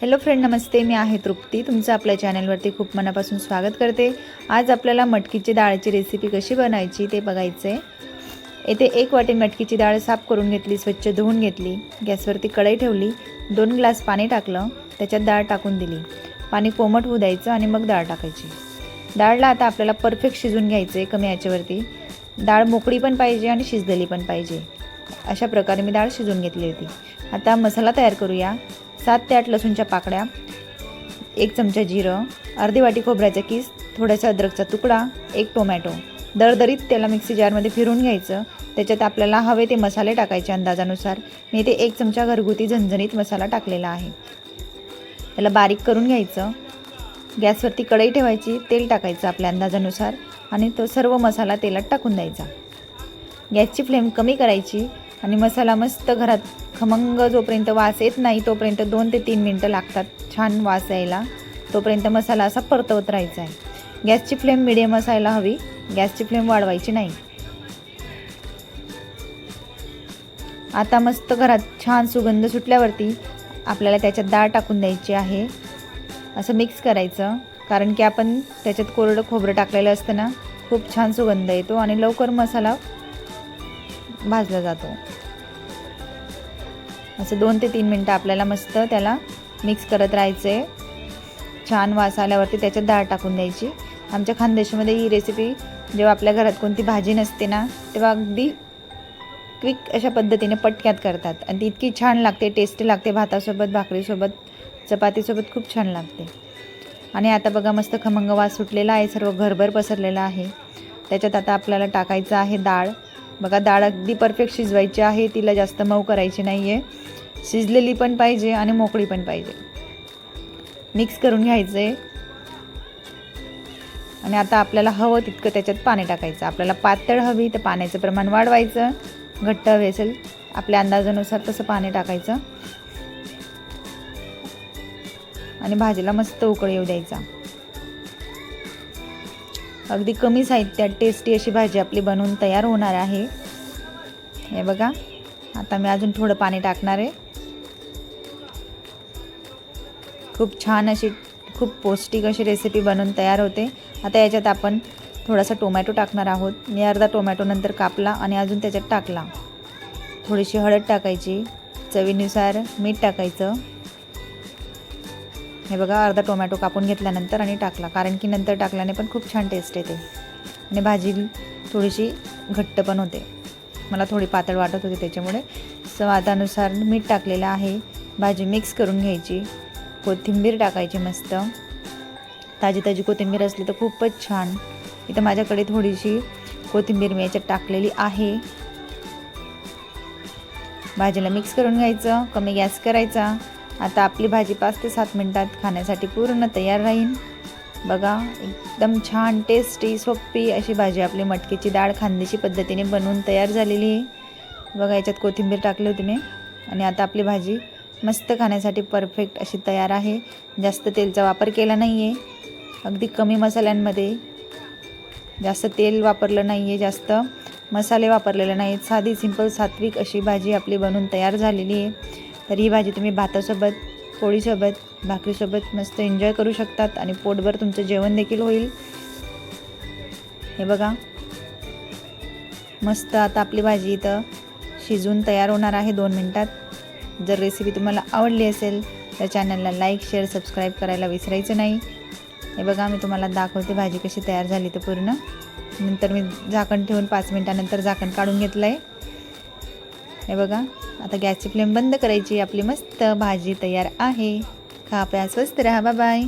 Hello friend नमस्ते. मी आहे तृप्ती. तुमचं आपल्या चॅनलवरती खूप मनापासून स्वागत करते. आज आपल्याला मटकीची डाळची रेसिपी कशी बनायची ते बघायचं आहे येथे एक वाटी मटकीची डाळ साफ करून घेतली स्वच्छ धुवून घेतली. गॅसवरती कढई ठेवली दोन ग्लास पाणी टाकलं त्याच्यात डाळ टाकून दिली. पाणी कोमट होऊ द्यायचं आणि मग डाळ टाकायची. डाळला आता आपल्याला परफेक्ट शिजून घ्यायचं आहे कमी याच्यावरती डाळ मोकळी पण पाहिजे आणि शिजलेली पण पाहिजे. अशा प्रकारे मी डाळ शिजून घेतली होती. आता मसाला तयार करूया. सात ते आठ लसूणच्या पाकड्या एक चमचा जिरं अर्धी वाटी खोबऱ्याचा किस थोडासा अद्रकचा तुकडा एक टोमॅटो. दरदरीत त्याला मिक्सी जारमध्ये फिरून घ्यायचं. त्याच्यात आपल्याला हवे ते मसाले टाकायचे अंदाजानुसार. मी ते एक चमचा घरगुती झणझणीत मसाला टाकलेला आहे. त्याला बारीक करून घ्यायचं. गॅसवरती कढई ठेवायची. तेल टाकायचं आपल्या अंदाजानुसार. आणि तो सर्व मसाला तेलात टाकून द्यायचा. गॅसची फ्लेम कमी करायची. आणि मसाला मस्त घरात खमंग जोपर्यंत वास येत नाही तोपर्यंत दोन ते तीन मिनटं लागतात छान वास यायला. तोपर्यंत मसाला असा परतवत राहायचा आहे. गॅसची फ्लेम मिडियम असायला हवी. गॅसची फ्लेम वाढवायची नाही. आता मस्त घरात छान सुगंध सुटल्यावरती आपल्याला त्याच्यात डाळ टाकून द्यायची आहे. असं मिक्स करायचं. कारण की आपण त्याच्यात कोरडं खोबरं टाकलेलं असतं ना खूप छान सुगंध येतो आणि लवकर मसाला भाजला जातो. असं दोन ते तीन मिनटं आपल्याला मस्त त्याला मिक्स करत राहायचं आहे छान वास आल्यावरती त्याच्यात डाळ टाकून द्यायची. आमच्या खानदेशामध्ये ही रेसिपी जेव्हा आपल्या घरात कोणती भाजी नसते ना तेव्हा अगदी क्विक अशा पद्धतीने पटक्यात करतात. आणि ती इतकी छान लागते टेस्टी लागते भातासोबत भाकरीसोबत चपातीसोबत खूप छान लागते. आणि आता बघा मस्त खमंग वास सुटलेला आहे सर्व घरभर पसरलेला आहे. त्याच्यात आता आपल्याला टाकायचं आहे डाळ. बघा डाळ अगदी परफेक्ट शिजवायची आहे तिला जास्त मऊ करायची नाही आहे शिजलेली पण पाहिजे आणि मोकळी पण पाहिजे. मिक्स करून घ्यायचं आहे आणि आता आपल्याला हवं तितकं त्याच्यात पाणी टाकायचं. आपल्याला पातळ हवी तर पाण्याचं प्रमाण वाढवायचं. घट्ट हवी असेल आपल्या अंदाजानुसार तसं पाणी टाकायचं. आणि भाजीला मस्त उकळ येऊ द्यायचा. अगदी कमी साहित्यात टेस्टी अशी भाजी आपली बनवून तयार होणार आहे. हे बघा आता मी अजून थोडं पाणी टाकणार आहे. खूप छान अशी खूप पौष्टिक अशी रेसिपी बनवून तयार होते. आता याच्यात आपण थोडासा टोमॅटो टाकणार आहोत. मी अर्धा टोमॅटो नंतर कापला आणि अजून त्याच्यात टाकला. थोडीशी हळद टाकायची. चवीनुसार मीठ टाकायचं. हे बघा अर्धा टोमॅटो कापून घेतल्यानंतर आणि टाकला. कारण की नंतर टाकल्याने पण खूप छान टेस्ट येते. आणि भाजी थोडीशी घट्ट पण होते. मला थोडी पातळ वाटत होती त्याच्यामुळे. स्वादानुसार मीठ टाकलेलं आहे. भाजी मिक्स करून घ्यायची. कोथिंबीर टाकायची मस्त. ताजी ताजी कोथिंबीर असली तर खूपच छान. इथं माझ्याकडे थोडीशी कोथिंबीर मी याच्यात टाकलेली आहे. भाजीला मिक्स करून घ्यायचं. कमी गॅस करायचा. आता आपली भाजी पाच ते सात मिनटात खाण्यासाठी पूर्ण तयार राहील बघा एकदम छान टेस्टी सोपी अशी भाजी आपली मटकीची डाळ खांदेशी पद्धतीने बनवून तयार झालेली आहे. बघा याच्यात कोथिंबीर टाकली होती मी. आणि आता आपली भाजी मस्त खाण्यासाठी परफेक्ट अशी तयार आहे. जास्त तेलचा वापर केला नाही आहे अगदी कमी मसाल्यांमध्ये. जास्त तेल वापरलं नाही आहे जास्त मसाले वापरलेले नाहीत. साधी सिंपल सात्विक अशी भाजी आपली बनवून तयार झालेली आहे. तर ही भाजी तुम्ही भातासोबत पोळीसोबत भाकरीसोबत मस्त एन्जॉय करू शकतात आणि पोटभर तुमचं जेवण देखील होईल. हे बघा. मस्त आता आपली भाजी इथं शिजून तयार होणार आहे दोन मिनटात. जर रेसिपी तुम्हाला आवडली असेल तर चॅनलला लाईक शेअर सबस्क्राईब करायला विसरायचं नाही. हे बघा मी तुम्हाला दाखवते भाजी कशी तयार झाली तर पूर्ण. नंतर मी झाकण ठेवून पाच मिनटानंतर झाकण काढून घेतलं आहे हे बघा आता गॅसची फ्लेम बंद करायची. आपली मस्त भाजी तयार आहे. खा प्या स्वस्त राहा. बाय.